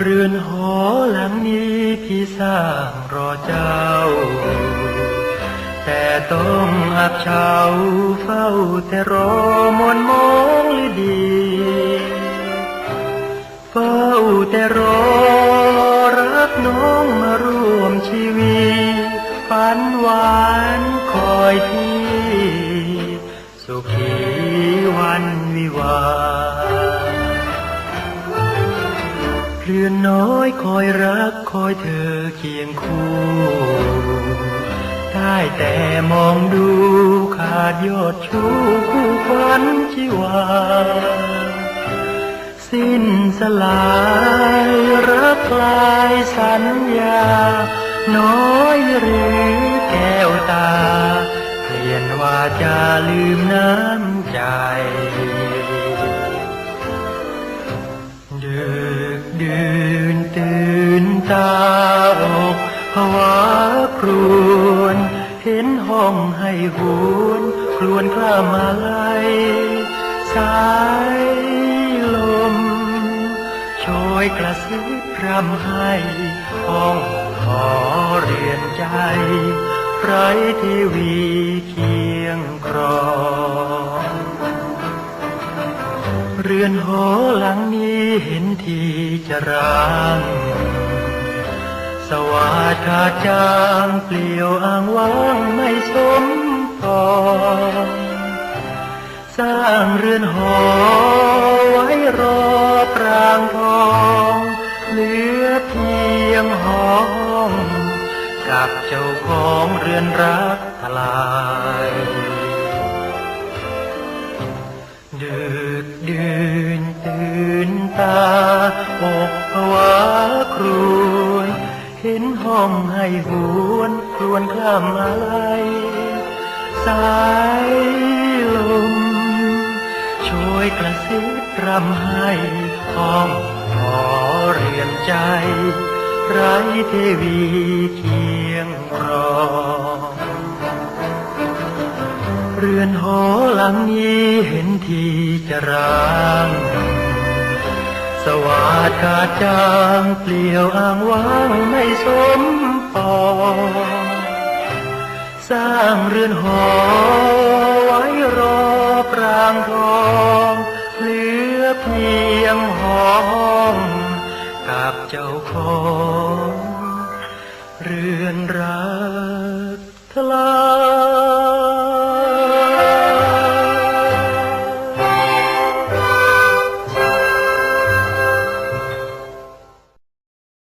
เรือนหอหลังนี้พี่สร้างรอเจ้า แต่ต้องอับเฉาเฝ้าแต่รอมนมองหรือดีเฝ้าแต่รอรักน้องมาร่วมชีวิตฝันหวานคอยที่ สุขีวันวิวา เรือนน้อยคอยรักคอยเธอเคียงคู่ได้แต่มองดูขาดยอดชูคู่ควันชีวา สิ้นสลายรักลายสัญญา น้อยหรือแก้วตาเปลี่ยนว่าจะลืมน้ำใจ เดึ กดื่นตื่นตาอกภาวะครวนเห็นห้องให้หวนครวนคล้ามาไลสายลมโชยกระซิบพรำให้ห้องขอเรียนใจ ไรทีวีเเรือนหอหลังนี้เห็นทีจะร้างสวาดาจางเปลี่ยวอ้างว้างไม่สมปอสร้างเรือนหอไว้รอปรางทองเหลือเพียงห้องกับเจ้าของเรือนรักทลาย ดึกดื่นตื่นตาอกภาวะครวญเห็นห้องให้หวนครวนคล่ำอะไรสายลมช่วยกระซิบรำให้ห้องขอเรียนใจ ไรเทวีเรือนหอหลังนี้เห็นทีจะร้างสวาดขาดจางเปลี่ยวอ้างว้างไม่สมปองสร้างเรือนหอไว้รอปรางทองเหลือเพียงห้องกับเจ้าของเรือนรักทลาย